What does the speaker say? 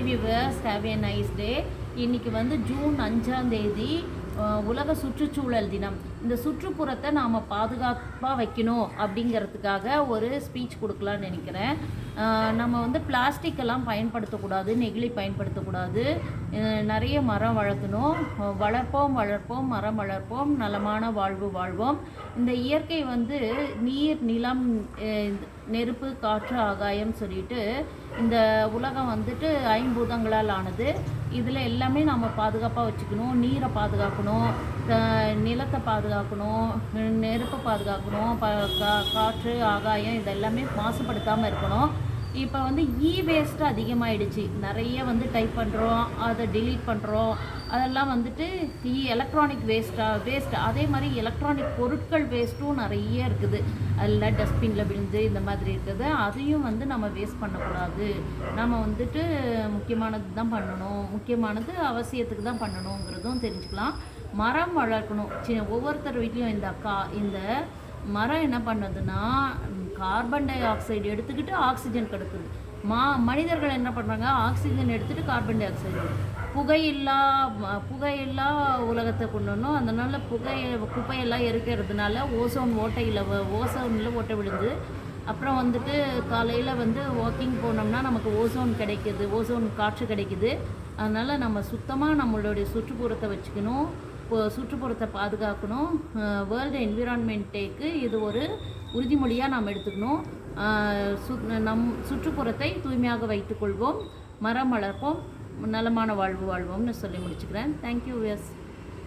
Hi viewers, have a nice day. இன்னைக்கு வந்து June அஞ்சாம் தேதி உலக சுற்றுச்சூழல் தினம். இந்த சுற்றுப்புறத்தை நாம் பாதுகாப்பாக வைக்கணும் அப்படிங்கிறதுக்காக ஒரு ஸ்பீச் கொடுக்கலான்னு நினைக்கிறேன். நம்ம வந்து பிளாஸ்டிக் எல்லாம் பயன்படுத்தக்கூடாது நெகிழி பயன்படுத்தக்கூடாது. நிறைய மரம் வளர்க்கணும். வளர்ப்போம் வளர்ப்போம் மரம் வளர்ப்போம் நலமான வாழ்வு வாழ்வோம். இந்த இயற்கை வந்து நீர் நிலம் நெருப்பு காற்று ஆகாயம் சொல்லிட்டு இந்த உலகம் வந்துட்டு ஐம்பூதங்களால் ஆனது. இதில் எல்லாமே நம்ம பாதுகாப்பாக வச்சுக்கணும். நீரை பாதுகாக்கணும். நிலத்தை பாதுகாக்கணும். நெருப்பை பாதுகாக்கணும். ப கா- காற்று ஆகாயம் இதெல்லாமே மாசுபடுத்தாமல் இருக்கணும். இப்போ வந்து இ வேஸ்ட் அதிகமாயிடுச்சு. நிறைய வந்து டைப் பண்ணுறோம் அதை டிலீட் பண்ணுறோம் அதெல்லாம் வந்துட்டு இ எலக்ட்ரானிக் வேஸ்ட்டாக வேஸ்ட் அதே மாதிரி எலக்ட்ரானிக் பொருட்கள் வேஸ்ட்டும் நிறைய இருக்குது. அதில் டஸ்ட்பினில் விழுந்து இந்த மாதிரி இருக்குது. அதையும் வந்து நம்ம வேஸ்ட் பண்ணக்கூடாது. நம்ம வந்துட்டு முக்கியமானது தான் பண்ணணும். முக்கியமானது அவசியத்துக்கு தான் பண்ணணுங்கிறதும் தெரிஞ்சுக்கலாம். மரம் வளர்க்கணும். சின்ன ஒவ்வொருத்தர் வீட்லேயும் இந்த அக்கா இந்த மரம் என்ன பண்ணுதுன்னா கார்பன் டை ஆக்சைடு எடுத்துக்கிட்டு ஆக்சிஜன் கிடக்குது. மா மனிதர்கள் என்ன பண்ணுறாங்க ஆக்சிஜன் எடுத்துகிட்டு கார்பன் டை ஆக்சைடு புகையில்லா புகையில்லா உலகத்தை கொண்டு வரணும். அதனால் புகை குப்பையெல்லாம் எரிக்கிறதுனால ஓசோன் ஓட்டையில் ஓசோனில் ஓட்டை விழுந்து அப்புறம் வந்துட்டு காலையில் வந்து வாக்கிங் போனோம்னா நமக்கு ஓசோன் கிடைக்கிது ஓசோன் காற்று கிடைக்குது. அதனால் நம்ம சுத்தமாக நம்மளுடைய சுற்றுப்புறத்தை வச்சுக்கணும். சுற்றுப்புறத்தை பாதுகாக்கணும். வேர்ல்டு என்விரான்மெண்ட் டேக்கு இது ஒரு உறுதிமொழியாக நாம் எடுத்துக்கணும். சு நம் சுற்றுப்புறத்தை தூய்மையாக வைத்துக்கொள்வோம். மரம் வளர்ப்போம். நலமான வாழ்வு வாழ்வோம்னு சொல்லி முடிச்சுக்கிறேன். Thank you yes